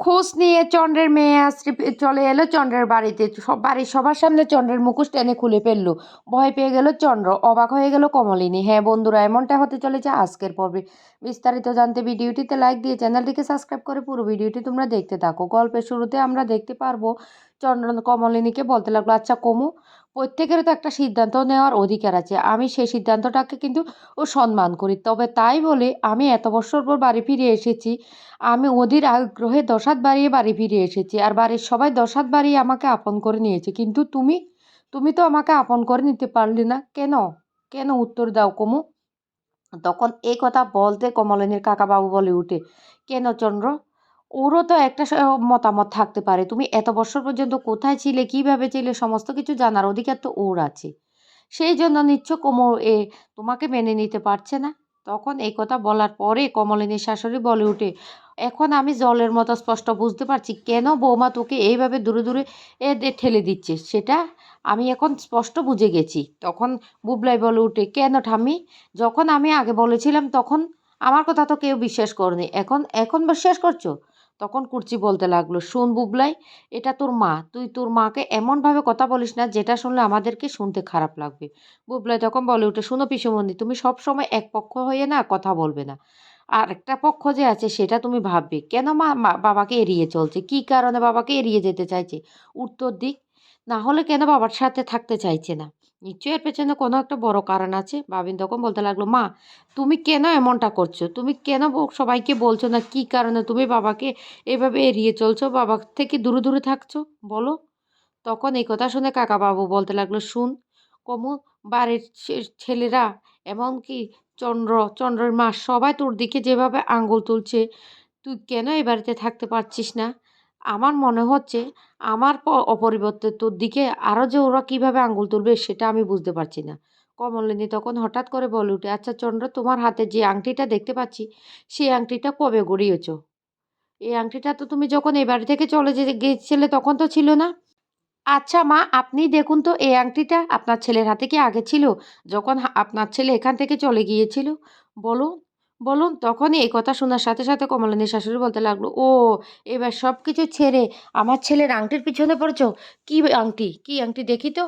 খোঁজ নিয়ে চন্দ্রের মেয়ে আশ্রী চলে এলো, চন্দ্রের বাড়িতে। সব বাড়ির সবার সামনে চন্দ্রের মুখোশ টেনে খুলে ফেলল। ভয় পেয়ে গেল চন্দ্র, অবাক হয়ে গেল কমলিনী। হ্যাঁ বন্ধুরা, এমনটা হতে চলেছে আজকের পর্বে। বিস্তারিত জানতে ভিডিওটিতে লাইক দিয়ে চ্যানেলটিকে সাবস্ক্রাইব করে পুরো ভিডিওটি তোমরা দেখতে থাকো। গল্পের শুরুতে আমরা দেখতে পারব, চন্দ্র কমলিনীকে বলতে লাগল আচ্ছা কমু প্রত্যেকের তো একটা সিদ্ধান্ত নেওয়ার অধিকার আছে। আমি সেই সিদ্ধান্তটাকে কিন্তু ও সম্মান করি। তবে তাই বলে আমি এত বছর পর বাড়ি ফিরে এসেছি। আমি অধীর আগ্রহে দশাত বাড়িয়ে বাড়ি ফিরে এসেছি আর বাড়ির সবাই দশাত বাড়িয়ে আমাকে আপন করে নিয়েছে। কিন্তু তুমি? তুমি তো আমাকে আপন করে নিতে পারলে না। কেন? কেন উত্তর দাও কমু? তখন এই কথা বলতে কমলিনীর কাকাবাবু বলে উঠে, কেন চন্দ্র? ওরও তো একটা মতামত থাকতে পারে। তুমি এত বছর পর্যন্ত কোথায় ছিলে, কীভাবে ছিলে, সমস্ত কিছু জানার অধিকার তো ওর আছে। সেই জন্য নিচ্ছ কোমর এ তোমাকে মেনে নিতে পারছে না। তখন এই কথা বলার পরে কমলিনীর শাশুড়ি বলে উঠে এখন আমি জলের মতো স্পষ্ট বুঝতে পারছি কেন বৌমা তোকে এইভাবে দূরে দূরে এ ঠেলে দিচ্ছে। সেটা আমি এখন স্পষ্ট বুঝে গেছি। তখন বুবলাই বলে উঠে কেন ঠাম্মি? যখন আমি আগে বলেছিলাম তখন আমার কথা তো কেউ বিশ্বাস করেনি। এখন এখন বিশ্বাস করছ? তখন কুর্চি বলতে লাগল, শোন বুবলাই, এটা তোর মা। তুই তোর মাকে এমনভাবে কথা বলিস না যেটা শুনলে আমাদেরকে শুনতে খারাপ লাগবে। বুবলাই তখন বলে উঠে, শুনো পিসুমন্দি তুমি সব সময় এক পক্ষ হয়ে না কথা বলবে না। আর একটা পক্ষ যে আছে সেটা তুমি ভাববে। কেন মা- বাবাকে এড়িয়ে চলছে? কি কারণে বাবাকে এড়িয়ে যেতে চাইছে? উত্তর দিক না হলে কেন বাবার সাথে থাকতে চাইছে না? নিশ্চয়ই এর পেছনে কোনো একটা বড় কারণ আছে। বাবিন তখন বলতে লাগল, মা, তুমি কেন এমনটা করছ? তুমি কেন সবাইকে বলছো না কি কারণে তুমি বাবাকে এভাবে এড়িয়ে চলছো? বাবা থেকে দূরে দূরে থাকছো? বলো। তখন এই কথা শুনে কাকা বাবু বলতে লাগল, শুন, কমু, বাড়ির ছেলেরা এমনকি চন্দ্র, চন্দ্রের মা সবাই তোর দিকে যেভাবে আঙ্গুল তুলছে, তুই কেন এই বাড়িতে থাকতে পারছিস না? আমার মনে হচ্ছে আমার প- অপরিবর্তে তোর দিকে আরও যে ওরা কীভাবে আঙ্গুল তুলবে সেটা আমি বুঝতে পারছি না। কমলিনী তখন হঠাৎ করে বলে উঠে আচ্ছা চন্দ্র, তোমার হাতে যে আংটিটা দেখতে পাচ্ছি, সেই আংটিটা কবে গড়িয়েছ? এই আংটিটা তো তুমি যখন এই বাড়ি থেকে চলে যে, গিয়েছিলে তখন তো ছিল না? আচ্ছা মা, আপনি দেখুন তো এই আংটিটা, আপনার ছেলের হাতে কি আগে ছিল, যখন আপনার ছেলে এখান থেকে চলে গিয়েছিল? বলুন বলুন, তখনই এই কথা শোনার সাথে সাথে কমলিনীর শাশুড়ি বলতে লাগল, ও, এবার সব কিছু ছেড়ে আমার ছেলের আংটির পিছনে পড়েছো? কি আংটি? কি আংটি দেখি তো?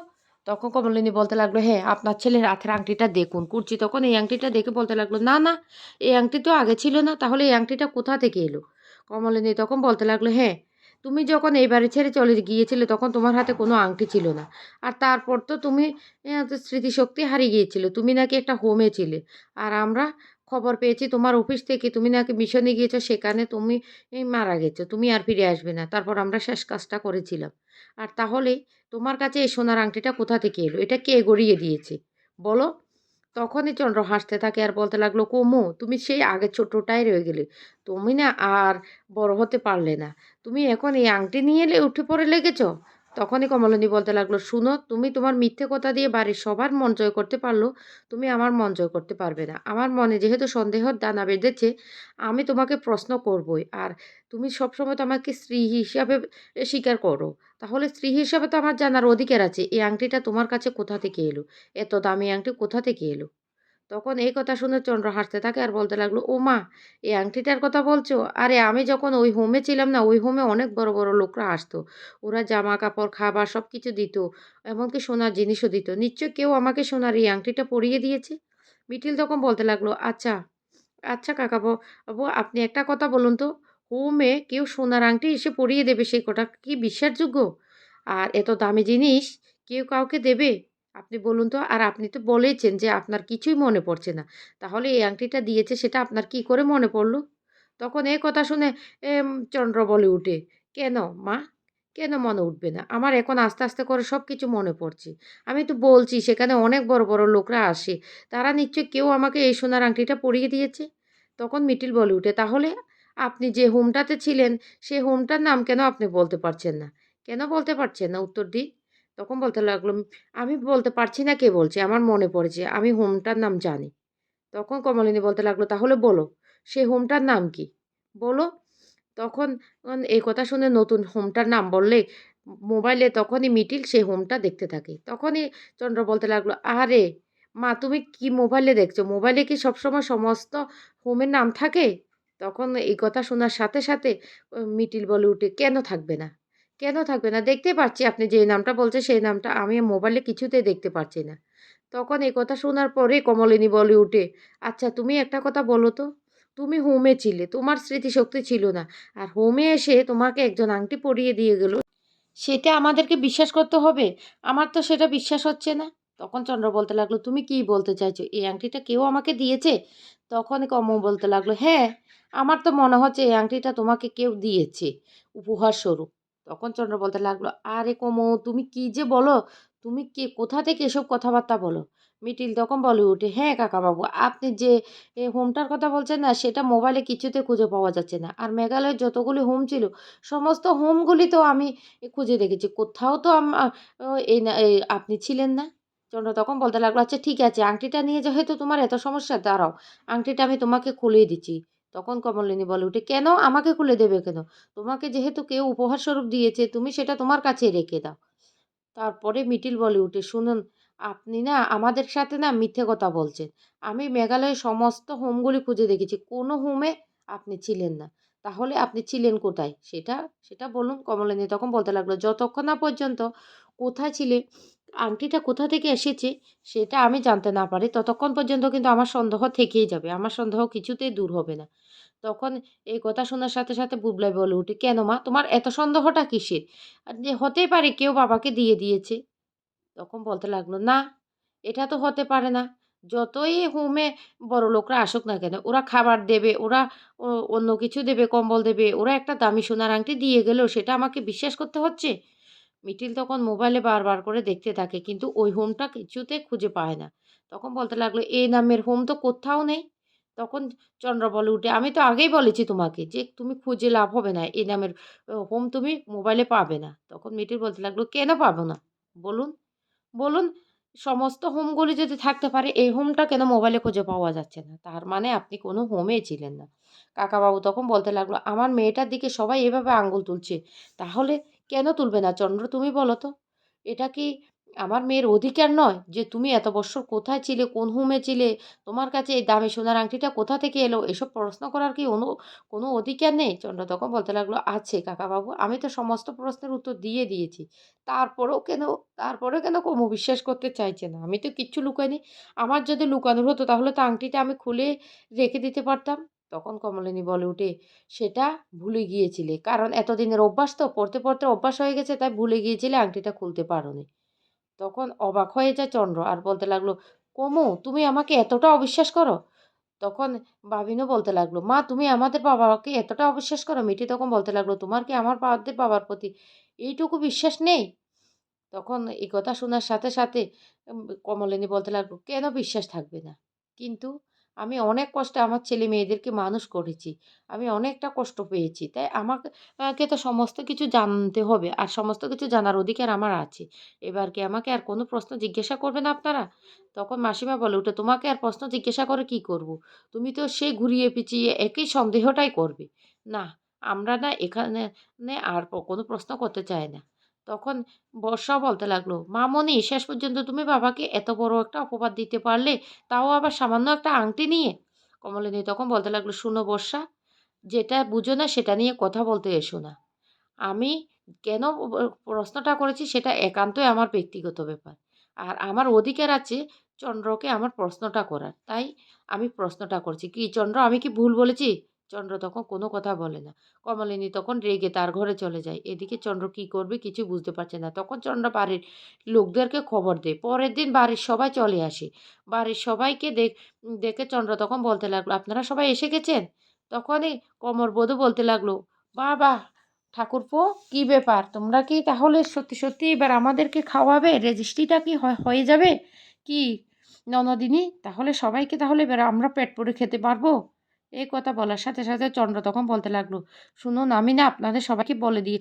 তখন কমলিনী বলতে লাগল হ্যাঁ আপনার ছেলের হাতের আংটিটা দেখুন, কুর্চি তখন এই আংটিটা দেখে বলতে লাগল, না না, এই আংটি তো আগে ছিল না, তাহলে এই আংটিটা কোথা থেকে এলো? কমলিনী তখন বলতে লাগল হ্যাঁ তুমি যখন এই বাড়ি ছেড়ে চলে গিয়েছিলে, তখন তোমার হাতে কোনো আংটি ছিল না। আর তারপর তো তুমি স্মৃতিশক্তি হারিয়ে গিয়েছিলে, তুমি নাকি একটা হোমে ছিলে। আর আমরা খবর পেয়েছি, তোমার অফিস থেকে তুমি নাকি মিশনে গিয়েছো, সেখানে তুমি মারা গেছো, তুমি আর ফিরে আসবে না। তারপর আমরা শেষ কাজটা করেছিলাম। আর তাহলে তোমার কাছে এই সোনার আংটিটা কোথা থেকে এলো? এটা কে গড়িয়ে দিয়েছে? বলো। তখনই চন্দ্র হাসতে থাকে আর বলতে লাগল, কুমু, তুমি সেই আগের ছোট্টটাই রয়ে গেলে। তুমি না আর বড় হতে পারলে না। তুমি এখন এই আংটি নিয়ে এলে উঠে পড়ে লেগেছ? তখনই কমলিনী বলতে লাগল, শুনো, তুমি তোমার মিথ্যে কথা দিয়ে বাড়ির সবার মন জয় করতে পারল, তুমি আমার মন জয় করতে পারবে না। আমার মনে যেহেতু সন্দেহর দানা বেঁধেছে, আমি তোমাকে প্রশ্ন করবই। আর তুমি সবসময় তো আমাকে স্ত্রী হিসাবে স্বীকার করো। তাহলে স্ত্রী হিসাবে তো আমার জানার অধিকার আছে। এই আংটিটা তোমার কাছে কোথা থেকে এলো? এত দামি আংটি কোথা থেকে এলো? তখন এই কথা শুনে চন্দ্র হাসতে থাকে আর বলতে লাগল, ও মা, এই আংটিটার কথা বলছো? আরে আমি যখন ওই হোমে ছিলাম না, ওই হোমে অনেক বড় বড় লোকরা আসতো। ওরা জামা কাপড় খাবার সব কিছু দিত, এমনকি সোনার জিনিসও দিত। নিশ্চয় কেউ আমাকে সোনার এই আংটিটা পরিয়ে দিয়েছে? মিঠিল তখন বলতে লাগল আচ্ছা আচ্ছা কাকা বাবু আপনি একটা কথা বলুন তো। হোমে কেউ সোনার আংটি এসে পরিয়ে দেবে সেই কটা? কি বিশ্বাসযোগ্য? আর এত দামি জিনিস কেউ কাউকে দেবে? আপনি বলুন তো, আর আপনি তো বলেছেন যে আপনার কিছুই মনে পড়ছে না। তাহলে এই আংটিটা দিয়েছে সেটা আপনার কি করে মনে পড়ল? তখন এই কথা শুনে চন্দ্র বলে উঠে, কেন মা? কেন মনে উঠবে না? আমার এখন আস্তে আস্তে করে সব কিছু মনে পড়ছে। আমি তো বলছি সেখানে অনেক বড় বড় লোকরা আসে। তারা নিশ্চয়ই কেউ আমাকে এই সোনার আংটিটা পরিয়ে দিয়েছে? তখন মিটিল বলে উঠে, তাহলে আপনি যে হোমটাতে ছিলেন সেই হোমটার নাম কেন আপনি বলতে পারছেন না? কেন বলতে পারছেন না? উত্তর দিন তখন বলতে লাগল, আমি বলতে পারছি না কে বলছে, আমার মনে পড়েছে, আমি হোমটার নাম জানি। তখন কমলিনী বলতে লাগল, তাহলে বলো, সে হোমটার নাম কি? বলো, তখন এই কথা শুনে নতুন হোমটার নাম বললে, মোবাইলে তখনই মিটিল সেই হোমটা দেখতে থাকে। তখনই চন্দ্র বলতে লাগল আরে মা, তুমি কি মোবাইলে দেখছ? মোবাইলে কি সবসময় সমস্ত হোমের নাম থাকে? তখন এই কথা শোনার সাথে সাথে মিটিল বলে উঠে, কেন থাকবে না? কেন থাকবে না? দেখতে পাচ্ছি আপনি যে নামটা বলছে সেই নামটা আমি মোবাইলে কিছুতেই দেখতে পাচ্ছি না। তখন এই কথা শোনার পরে কমলিনী বলে উঠে আচ্ছা তুমি একটা কথা বলো তো। তুমি হোমে ছিলে, তোমার স্মৃতিশক্তি ছিল না। আর হোমে এসে তোমাকে একজন আংটি পরিয়ে দিয়ে গেল। সেটা আমাদেরকে বিশ্বাস করতে হবে। আমার তো সেটা বিশ্বাস হচ্ছে না। তখন চন্দ্র বলতে লাগল, তুমি কি বলতে চাইছো? এই আংটিটা কেউ আমাকে দিয়েছে? তখন কম বলতে লাগল হ্যাঁ আমার তো মনে হচ্ছে এই আংটিটা তোমাকে কেউ দিয়েছে। উপহার স্বরূপ তখন চন্দ্র বলতে লাগল, আরে কমো, তুমি কি যে বলো? তুমি কে, কোথা থেকে এসব কথাবার্তা বলো? মিটিল তখন বলে উঠে হ্যাঁ কাকাবাবু, আপনি যে হোমটার কথা বলছেন না, সেটা মোবাইলে কিছুতে খুঁজে পাওয়া যাচ্ছে না। আর মেঘালয়ের যতগুলি হোম ছিল, সমস্ত হোমগুলি তো আমি খুঁজে দেখেছি। কোথাও তো এই না আপনি ছিলেন না? চন্দ্র তখন বলতে লাগল আচ্ছা ঠিক আছে, আংটিটা নিয়ে যেহেতু তোমার এত সমস্যা, দাঁড়াও, আংটিটা আমি তোমাকে খুলেই দিচ্ছি। তখন কমলিনী বলে, উঠে কেন? আমাকে খুলে দেবে কেন? তোমাকে যেহেতু কেউ উপহার স্বরূপ দিয়েছে, তুমি সেটা তোমার কাছে রেখে দাও। তারপরে মিটিল বলে, উঠে শুনুন, আপনি না আমাদের সাথে না মিথ্যে কথা বলছেন। আমি মেঘালয়ের সমস্ত হোমগুলি খুঁজে দেখেছি। কোনো হোমে আপনি ছিলেন না। তাহলে আপনি ছিলেন কোথায়? সেটা সেটা বলুন কমলিনী তখন বলতে লাগল, যতক্ষণ না পর্যন্ত কোথায় ছিলে, আংটিটা কোথা থেকে এসেছে, সেটা আমি জানতে না পারি, ততক্ষণ পর্যন্ত কিন্তু আমার সন্দেহ থেকেই যাবে। আমার সন্দেহ কিছুতেই দূর হবে না। তখন এই কথা শোনার সাথে সাথে বুবলাই বলে উঠে, কেন মা? তোমার এত সন্দেহটা কিসের? যে হতেই পারে কেউ বাবাকে দিয়ে দিয়েছে। তখন বলতে লাগল, না, এটা তো হতে পারে না। যতই হোমে বড় লোকরা আসুক না কেন, ওরা খাবার দেবে, ওরা অন্য কিছু দেবে, কম্বল দেবে, ওরা একটা দামি সোনার আংটি দিয়ে গেলেও সেটা আমাকে বিশ্বাস করতে হচ্ছে? মিটিল তখন মোবাইলে বারবার করে দেখতে থাকে, কিন্তু ওই হোমটা কিছুতে খুঁজে পায় না। তখন বলতে লাগল এই নামের হোম তো কোথাও নেই। তখন চন্দ্র বলে উঠে, আমি তো আগেই বলেছি তোমাকে যে তুমি খুঁজে লাভ হবে না এই নামের হোম তুমি মোবাইলে পাবে না। তখন মিটিল বলতে লাগল, কেন পাবো না? বলুন বলুন, সমস্ত হোমগুলি যদি থাকতে পারে, এই হোমটা কেন মোবাইলে খুঁজে পাওয়া যাচ্ছে না? তার মানে আপনি কোনো হোমে ছিলেন না। কাকাবাবু তখন বলতে লাগল, আমার মেয়েটার দিকে সবাই এভাবে আঙ্গুল তুলছে, তাহলে কেন তুলবে না? চন্দ্র, তুমি বলো তো, এটা কি আমার মেয়ের অধিকার নয় যে তুমি এত বছর কোথায় ছিলে, কোন হোমে ছিলে, তোমার কাছে এই দামি সোনার আংটিটা কোথা থেকে এলো, এসব প্রশ্ন করার কি অনু, কোনো অধিকার নেই? চন্দ্র তখন বলতে লাগল, আছে কাকাবাবু, আমি তো সমস্ত প্রশ্নের উত্তর দিয়ে দিয়েছি। তারপরেও কেন তারপরেও কেন কমু বিশ্বাস করতে চাইছে না? আমি তো কিচ্ছু লুকাইনি। আমার যদি লুকানোর হতো, তাহলে তো আংটিটা আমি খুলে রেখে দিতে পারতাম। তখন কমলিনী বলে উঠে সেটা ভুলে গিয়েছিলে। কারণ এতদিনের অভ্যাস তো, পড়তে পড়তে অভ্যাস হয়ে গেছে, তাই ভুলে গিয়েছিলে, আংটিটা খুলতে পারোনি। তখন অবাক হয়ে যায় চন্দ্র আর বলতে লাগল, কমু, তুমি আমাকে এতটা অবিশ্বাস করো? তখন বাবিনও বলতে লাগল, মা, তুমি আমাদের বাবাকে এতটা অবিশ্বাস করো? মিটি তখন বলতে লাগল, তোমার কি আমার বাবাদের বাবার প্রতি এইটুকু বিশ্বাস নেই? তখন এই কথা শোনার সাথে সাথে কমলিনী বলতে লাগল, কেন বিশ্বাস থাকবে না? কিন্তু আমি অনেক কষ্টে আমার ছেলে মেয়েদেরকে মানুষ করেছি। আমি অনেকটা কষ্ট পেয়েছি। তাই আমাকে তো সমস্ত কিছু জানতে হবে। আর সমস্ত কিছু জানার অধিকার আমার আছে। এবার কি আমাকে আর কোনো প্রশ্ন জিজ্ঞাসা করবেন আপনারা? তখন মাসিমা বলে উঠে তোমাকে আর প্রশ্ন জিজ্ঞাসা করে কি করব। তুমি তো সে ঘুরিয়ে পিছিয়ে একই সন্দেহটাই করবে। না, আমরা না এখানে আর কোনো প্রশ্ন করতে চাই না। তখন বর্ষা বলতে লাগল, মামনি, শেষ পর্যন্ত তুমি বাবাকে এত বড় একটা অপবাদ দিতে পারলে, তাও আবার সামান্য একটা আংটি নিয়ে? কমলিনী তখন বলতে লাগল, শুনো বর্ষা, যেটা বুঝো না সেটা নিয়ে কথা বলতে এসো না। আমি কেন প্রশ্নটা করেছি সেটা একান্তই আমার ব্যক্তিগত ব্যাপার। আর আমার অধিকার আছে চন্দ্রকে আমার প্রশ্নটা করার। তাই আমি প্রশ্নটা করছি। কি চন্দ্র, আমি কি ভুল বলেছি? চন্দ্র তখন কোনো কথা বলে না। কমলিনী তখন রেগে তার ঘরে চলে যায়। এদিকে চন্দ্র কি করবে কিছু বুঝতে পারছে না। তখন চন্দ্র বাড়ির লোকদেরকে খবর দেয়। পরের দিন বাড়ির সবাই চলে আসে। বাড়ির সবাইকে দেখ, দেখে চন্দ্র তখন বলতে লাগল, আপনারা সবাই এসে গেছেন? তখনই কমরবধূ বলতে লাগল বাহ ঠাকুরপো, কি ব্যাপার? তোমরা কি তাহলে সত্যি সত্যি এবার আমাদেরকে খাওয়াবে? রেজিস্ট্রিটা কি হয়ে যাবে? কি ননদিনী, তাহলে সবাইকে তাহলে এবার আমরা পেট পুরে খেতে পারব? এই কথা বলার সাথে সাথে চন্দ্র তখন বলতে লাগল, শুনুন, আমি না আপনাদের সবাইকে বলে দিয়ে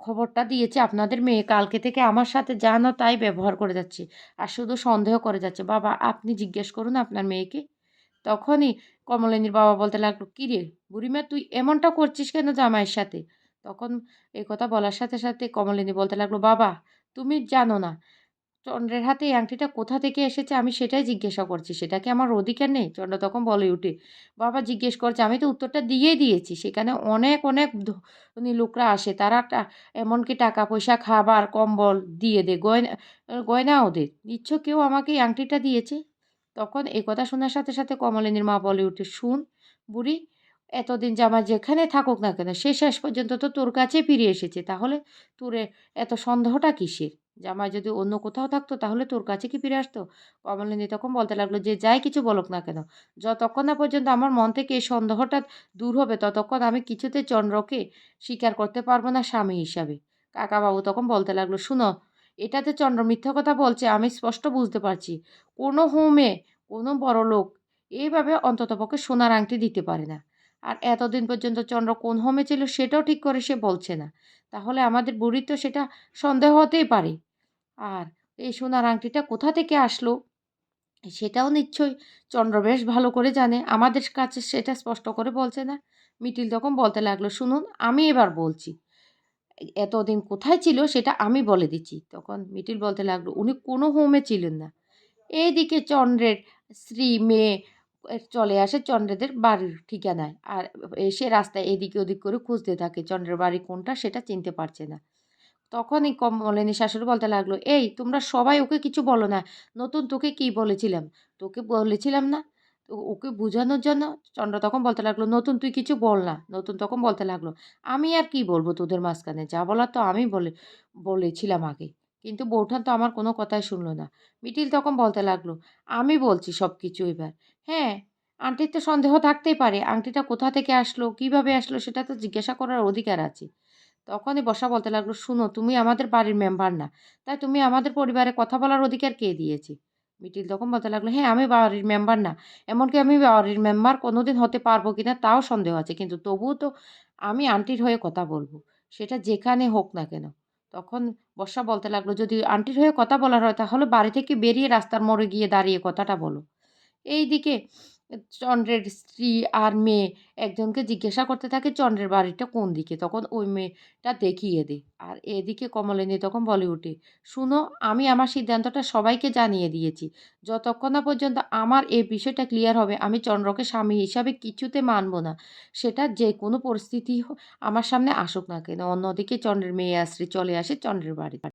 খবরটা দিয়েছি আপনাদের মেয়ে, কালকে থেকে আমার সাথে যা না তাই ব্যবহার করে যাচ্ছে আর শুধু সন্দেহ করে যাচ্ছে। বাবা, আপনি জিজ্ঞেস করুন আপনার মেয়েকে। তখনই কমলিনীর বাবা বলতে লাগল, কী রে, বুড়িমা, তুই এমনটা করছিস কেন জামাইয়ের সাথে? তখন এই কথা বলার সাথে সাথে কমলিনী বলতে লাগল, বাবা, তুমি জানো না চন্দ্রের হাতে এই আংটিটা কোথা থেকে এসেছে আমি সেটাই জিজ্ঞাসা করছি। সেটা কি আমার অধিকার নেই? চন্দ্র তখন বলে, উঠে। বাবা জিজ্ঞেস করছে, আমি তো উত্তরটা দিয়েই দিয়েছি। সেখানে অনেক অনেক ধনী লোকরা আসে। তারা এমনকি টাকা পয়সা খাবার, কম্বল দিয়ে দেয় গয়না গয়নাও দেয় নিচ্ছ কেউ আমাকে এই আংটিটা দিয়েছে? তখন এ কথা শোনার সাথে সাথে কমলিনীর মা বলে, উঠে, শুন বুড়ি, এতদিন জামা যেখানে থাকুক না কেন, সে শেষ পর্যন্ত তো তোর কাছে ফিরে এসেছে। তাহলে তোর এত সন্দেহটা কিসের? জামাই যদি অন্য কোথাও থাকতো তাহলে তোর কাছে কি ফিরে আসতো? কমলিনী তখন বলতে লাগল, যে যাই কিছু বলুক না কেন, যতক্ষণ না পর্যন্ত আমার মন থেকে এই সন্দেহটা দূর হবে, ততক্ষণ আমি কিছুতে চন্দ্রকে স্বীকার করতে পারব না স্বামী হিসাবে। কাকাবাবু তখন বলতে লাগল, শুনো, এটাতে চন্দ্র মিথ্যা কথা বলছে, আমি স্পষ্ট বুঝতে পারছি। কোনো হোমে, কোনো বড় লোক এইভাবে অন্ততপক্ষে সোনার আংটি দিতে পারে না। আর এতদিন পর্যন্ত চন্দ্র কোন হোমে ছিল সেটাও ঠিক করে সে বলছে না। তাহলে আমাদের বুড়ির তো সেটা সন্দেহ হতেই পারে। আর এই সোনার আংটিটা কোথা থেকে আসলো? সেটাও নিশ্চয়ই চন্দ্র বেশ ভালো করে জানে। আমাদের কাছে সেটা স্পষ্ট করে বলছে না। মিটিল তখন বলতে লাগল, শুনুন, আমি এবার বলছি। এতদিন কোথায় ছিল সেটা আমি বলে দিচ্ছি। তখন মিটিল বলতে লাগল, উনি কোনো হোমে ছিলেন না। এইদিকে চন্দ্রের স্ত্রী, মেয়ে চলে আসে চন্দ্রদের বাড়ির ঠিকানায়। আর এসে রাস্তায় এদিকে ওদিক করে খুঁজতে থাকে, চন্দ্রের বাড়ি কোনটা সেটা চিনতে পারছে না। তখনই কমলিনী শাশুড়ি বলতে লাগল, এই, তোমরা সবাই ওকে কিছু বলো না, নতুন তোকে কি বলেছিলাম? তোকে বলেছিলাম না ওকে বোঝানোর জন্য? চন্দ্র তখন বলতে লাগল, নতুন তুই কিছু বল না। নতুন তখন বলতে লাগল, আমি আর কি বলব তোদের মাঝখানে? যা বলার তো আমি বলে, বলেছিলাম আগে। কিন্তু বৌঠান তো আমার কোনো কথাই শুনলো না। মিটিল তখন বলতে লাগল, আমি বলছি সব কিছু এবার। হ্যাঁ আংটির তো সন্দেহ থাকতেই পারে আংটিটা কোথা থেকে আসলো, কীভাবে আসলো সেটা তো জিজ্ঞাসা করার অধিকার আছে। তখনই বসা বলতে লাগল, শুনো, তুমি আমাদের বাড়ির মেম্বার না। তাই তুমি আমাদের পরিবারে কথা বলার অধিকার কে দিয়েছে? মিটিল তখন বলতে লাগল হ্যাঁ আমি বাড়ির মেম্বার না। এমনকি আমি বাড়ির মেম্বার কোনো দিন হতে পারব কি না তাও সন্দেহ আছে, কিন্তু তবুও তো আমি আন্টির হয়ে কথা বলব। সেটা যেখানে হোক না কেন। তখন বর্ষা বলতে লাগল, যদি আন্টির হয়ে কথা বলার হয়, তাহলে বাড়ি থেকে বেরিয়ে রাস্তার মোড়ে গিয়ে দাঁড়িয়ে কথাটা বলো। এই দিকে চন্দ্রের স্ত্রী আর মেয়ে একজনকে জিজ্ঞাসা করতে থাকে, চন্দ্রের বাড়িটা কোন দিকে? তখন ওই মেয়েটা দেখিয়ে দেয়। আর এদিকে কমলিনী তখন বলে উঠে শুনো, আমি আমার সিদ্ধান্তটা সবাইকে জানিয়ে দিয়েছি। যতক্ষণ না পর্যন্ত আমার এই বিষয়টা ক্লিয়ার হবে, আমি চন্দ্রকে স্বামী হিসাবে কিছুতে মানব না। সেটা যে কোনো পরিস্থিতি আমার সামনে আসুক না কেন। অন্যদিকে চন্দ্রের মেয়ে আশ্রী চলে আসে চন্দ্রের বাড়ি